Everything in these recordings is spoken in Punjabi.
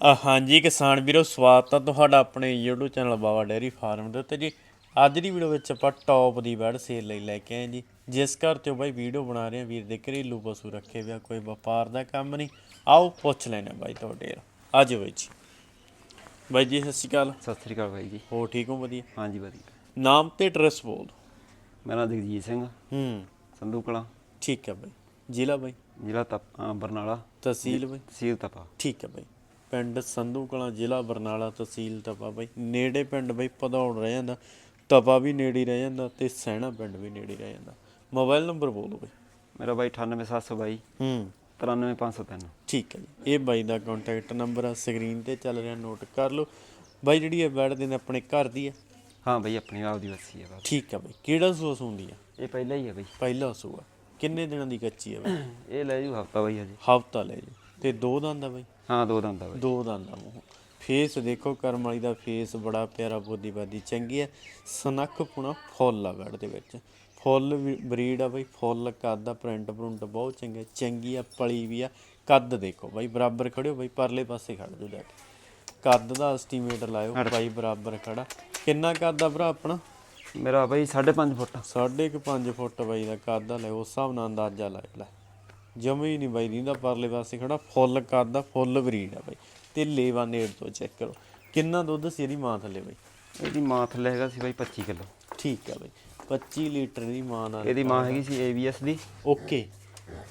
ਹਾਂਜੀ ਕਿਸਾਨ ਵੀਰੋ ਸਵਾਗਤ ਹੈ ਤੁਹਾਡਾ ਆਪਣੇ YouTube channel Baba dairy farm ਦੇ ਉੱਤੇ ਜੀ। ਅੱਜ ਦੀ ਵੀਡੀਓ ਵਿੱਚ ਆਪਾਂ ਟੌਪ ਦੀ ਬੈਡ ਸੇਲ ਲਈ ਲੈ ਕੇ ਆਏ ਜੀ। ਜਿਸ ਘਰ ਤੋਂ ਬਾਈ ਵੀਡੀਓ ਬਣਾ ਰਹੇ ਆ ਵੀਰ ਦੇ ਘਰੇਲੂ ਪਸ਼ੂ ਰੱਖੇ ਵਿਆ ਕੋਈ ਵਪਾਰ ਦਾ ਕੰਮ ਨਹੀਂ। ਆਓ ਪੁੱਛ ਲੈਣੇ ਬਾਈ ਤੁਹਾਡੇ ਅੱਜ ਬਾਈ ਜੀ। ਬਾਈ ਜੀ ਸਤਿ ਸ਼੍ਰੀ ਅਕਾਲ। ਸਤਿ ਸ੍ਰੀ ਅਕਾਲ ਬਾਈ ਜੀ। ਹੋ ਠੀਕ ਹੋ? ਵਧੀਆ। ਹਾਂਜੀ ਵਧੀਆ। ਨਾਮ ਤੇ ਐਡਰੈਸ ਬੋਲ ਦਿਓ। ਮੇਰਾ ਨਾਮ ਜਗਜੀਤ ਸਿੰਘ ਹੂੰ। ਸੰਧੂ ਕਲਾਂ। ਠੀਕ ਹੈ ਬਾਈ। ਜ਼ਿਲ੍ਹਾ ਬਾਈ? ਜ਼ਿਲ੍ਹਾ ਤਪ ਬਰਨਾਲਾ। ਤਹਿਸੀਲ ਬਾਈ? ਤਹਿਸੀਲ ਤਪਾ। ਠੀਕ ਹੈ ਬਾਈ। ਪਿੰਡ ਸੰਧੂ ਕਲਾਂ ਜ਼ਿਲ੍ਹਾ ਬਰਨਾਲਾ ਤਹਿਸੀਲ ਤਪਾ ਬਾਈ। ਨੇੜੇ ਪਿੰਡ ਬਾਈ ਭਦੌੜ ਰਹਿ ਜਾਂਦਾ। ਤਪਾ ਵੀ ਨੇੜੇ ਹੀ ਰਹਿ ਜਾਂਦਾ ਤੇ ਸੈਣਾ ਪਿੰਡ ਵੀ ਨੇੜੇ ਹੀ ਰਹਿ ਜਾਂਦਾ। ਮੋਬਾਈਲ ਨੰਬਰ ਬੋਲੋ ਬਾਈ। ਮੇਰਾ ਬਾਈ 98722 ਹੂੰ। 93503 ਠੀਕ ਹੈ ਜੀ। ਇਹ ਬਾਈ ਦਾ ਕੰਟੈਕਟ ਨੰਬਰ ਆ ਸਕਰੀਨ ਤੇ ਚੱਲ ਰਿਹਾ ਨੋਟ ਕਰ ਲਓ। ਬਾਈ ਜਿਹੜੀ ਇਹ ਬੈਡ ਦੇ ਨੇ ਆਪਣੇ ਘਰ ਦੀ ਆ ਹਾਂ ਬਾਈ ਆਪਣੀ ਆਪ ਦੀ ਵੱਸੀ ਹੈ ਬਾਈ ਠੀਕ ਹੈ ਬਾਈ। ਕਿਹੜਾ ਸੂਸ ਹੁੰਦੀ ਆ? ਇਹ ਪਹਿਲਾਂ ਹੀ ਹੈ ਬਾਈ। ਪਹਿਲਾ ਸੂਆ ਕਿੰਨੇ ਦਿਨਾਂ ਦੀ ਕੱਚੀ ਆ ਬਾਈ? ਇਹ ਲੈ ਜੂ ਹਫਤਾ ਬਾਈ ਹਜੇ। ਹਫਤਾ ਲੈ ਜੀ ਤੇ ਦੋ ਦੰਦ ਆ ਬਾਈ। ਹਾਂ ਦੋ ਦੰਦ ਆ ਬਾਈ। ਦੋ ਦੰਦ ਆ ਮੂੰਹ। ਫੇਸ ਦੇਖੋ ਕਰਮ ਵਾਲੀ ਦਾ ਫੇਸ ਬੜਾ ਪਿਆਰਾ ਬੋਦੀ ਬਾਦੀ ਚੰਗੀ ਹੈ ਸਨੱਖ ਪੁਣਾ ਫੁੱਲ ਆ ਬੈਡ ਦੇ ਵਿੱਚ। ਫੁੱਲ ਬਰੀਡ ਆ ਬਈ ਫੁੱਲ ਕੱਦ ਆ ਪ੍ਰਿੰਟ ਪ੍ਰਿੰਟ ਬਹੁਤ ਚੰਗੇ ਚੰਗੀ ਆ ਪਲੀ ਵੀ ਆ। ਕੱਦ ਦੇਖੋ ਬਾਈ ਬਰਾਬਰ ਖੜਿਓ ਬਾਈ ਪਰਲੇ ਪਾਸੇ ਖੜ ਜਾਓ ਜਾ ਕੇ। ਕੱਦ ਦਾ ਐਸਟੀਮੇਟ ਲਾਇਓ ਬਾਈ ਬਰਾਬਰ ਖੜਾ। ਕਿੰਨਾ ਕੱਦ ਆ ਭਰਾ ਆਪਣਾ? ਮੇਰਾ ਬਾਈ 5.5 ਫੁੱਟ। ਸਾਢੇ ਕੁ 5 ਫੁੱਟ ਬਾਈ ਦਾ ਕੱਦ ਆ ਲੈ ਉਸ ਹਿਸਾਬ ਨਾਲ ਅੰਦਾਜ਼ਾ ਲਾਇਓ ਲੈ। ਜਮੇ ਹੀ ਨਹੀਂ ਬਾਈ ਦੀਂਦਾ ਪਰਲੇ ਪਾਸੇ ਖੜਾ ਫੁੱਲ ਆ ਫੁੱਲ ਬਰੀਡ ਆ ਬਾਈ। ਤੇ ਲੇਵਾ ਨੇੜ ਤੋਂ ਚੈੱਕ ਕਰੋ। ਕਿੰਨਾ ਦੁੱਧ ਸੀ ਇਹਦੀ ਮਾਂ ਥੱਲੇ ਬਾਈ? ਇਹਦੀ ਮਾਂ ਥੱਲੇ ਹੈਗਾ ਸੀ ਬਾਈ 25 ਕਿਲੋ। ਠੀਕ ਆ ਬਾਈ। 25 ਲੀਟਰ ਦੀ ਮਾਂ ਨਾਲ ਇਹਦੀ ਮਾਂ ਹੈਗੀ ਸੀ ABS ਦੀ। ਓਕੇ।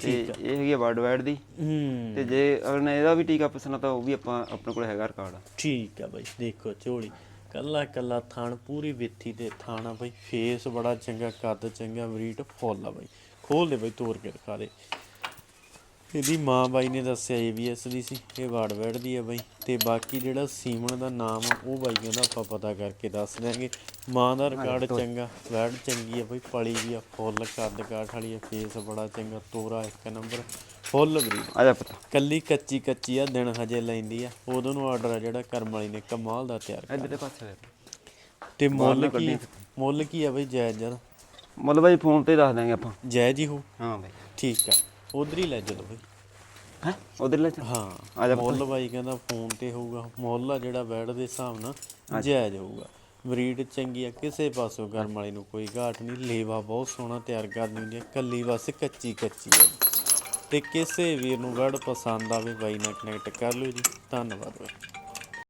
ਤੇ ਇਹ ਹੈਗੀ ਵਰਡ ਵਾਈਡ ਦੀ। ਹੂੰ। ਤੇ ਜੇ ਅਗਰ ਇਹਦਾ ਵੀ ਟੀਕਾ ਪਸਣਾ ਤਾਂ ਉਹ ਵੀ ਆਪਾਂ ਆਪਣੇ ਕੋਲ ਹੈਗਾ ਰਿਕਾਰਡ। ਠੀਕ ਆ ਬਾਈ ਦੇਖੋ ਝੋਲੀ। ਕੱਲਾ ਕੱਲਾ ਥਣ ਪੂਰੀ ਵਿੱਥੀ ਤੇ ਥਾਣਾ ਬਾਈ। ਫੇਸ ਬੜਾ ਚੰਗਾ ਕੱਦ ਚੰਗਾ ਬਰੀਡ ਫੁੱਲ ਆ ਬਾਈ। ਖੋਲ ਦੇ ਬਾਈ ਤੋੜ ਕੇ ਦਿਖਾ ਦੇ। ਇਹਦੀ ਮਾਂ ਬਾਈ ਨੇ ਦੱਸਿਆ ਏਬੀਐਸ ਦੀ ਸੀ ਇਹ ਵਾਰਡਵੈਡ ਦੀ ਹੈ ਬਾਈ। ਤੇ ਬਾਕੀ ਜਿਹੜਾ ਸੀਮਨ ਦਾ ਨਾਮ ਆ ਉਹ ਬਾਈ ਕਹਿੰਦਾ ਆਪਾਂ ਪਤਾ ਕਰਕੇ ਦੱਸ ਦਿਆਂਗੇ। ਮਾਂ ਦਾ ਰਿਕਾਰਡ ਚੰਗਾ ਵੈਡ ਚੰਗੀ ਹੈ ਬਾਈ ਪਲੀ ਵੀ ਆ ਫੁੱਲ ਕੱਦ ਕਾਠ ਵਾਲੀ ਆ ਫੇਸ ਬੜਾ ਚੰਗਾ ਤੋਰਾ ਇੱਕ ਨੰਬਰ ਫੁੱਲ ਬਰੀਡ ਆ ਜਾ ਪਤਾ। ਕੱਲੀ ਕੱਚੀ ਕੱਚੀ ਆ ਦਿਨ ਹਜੇ ਲੈਂਦੀ ਆ। ਉਦੋਂ ਨੂੰ ਆਰਡਰ ਆ ਜਿਹੜਾ ਕਰਮ ਵਾਲੀ ਨੇ ਕਮਾਲ ਦਾ ਤਿਆਰ ਕਰ ਇਧਰਲੇ ਪਾਸੇ ਤੇ ਮੁੱਲ ਕੀ ਮੁੱਲ ਕੀ ਆ ਬਈ ਜਾਇਜ਼ ਜਰਾ ਮੁੱਲ ਬਾਈ ਫੋਨ ਤੇ ਦੱਸ ਦਾਂਗੇ ਆਪਾਂ। ਜਾਇਜ਼ ਹੀ ਹੋ। ਹਾਂ ਬਾਈ। ਠੀਕ ਆ। ਉਧਰ ਹੀ ਲੈ ਚਲੋ ਬਈ ਹੈ? ਉਧਰ ਲੈ ਚੱਲ। ਹਾਂ ਆ ਜਾ ਮੁੱਲ ਬਾਈ ਕਹਿੰਦਾ ਫੋਨ ਤੇ ਹੋਊਗਾ। ਮੁੱਲ ਆ ਜਿਹੜਾ ਬੈਡ ਦੇ ਹਿਸਾਬ ਨਾਲ ਜਾਇਜ਼ ਹੋਊਗਾ। ਬਰੀਡ ਚੰਗੀ ਆ ਕਿਸੇ ਪਾਸੋਂ ਗਰਮ ਵਾਲੀ ਨੂੰ ਕੋਈ ਘਾਟ ਨਹੀਂ। ਲੇਵਾ ਬਹੁਤ ਸੋਹਣਾ ਤਿਆਰ ਕਰਨੀ ਹੁੰਦੀ ਆ ਕੱਲੀ ਬਸ ਕੱਚੀ ਕੱਚੀ ਆ ਤੇ ਕਿਸੇ ਵੀਰ ਨੂੰ ਬੈਡ ਪਸੰਦ ਆਵੇ ਬਾਈ ਨਾਲ ਕਨੈਕਟ ਕਰ ਲਿਓ ਜੀ। ਧੰਨਵਾਦ ਬਾਈ।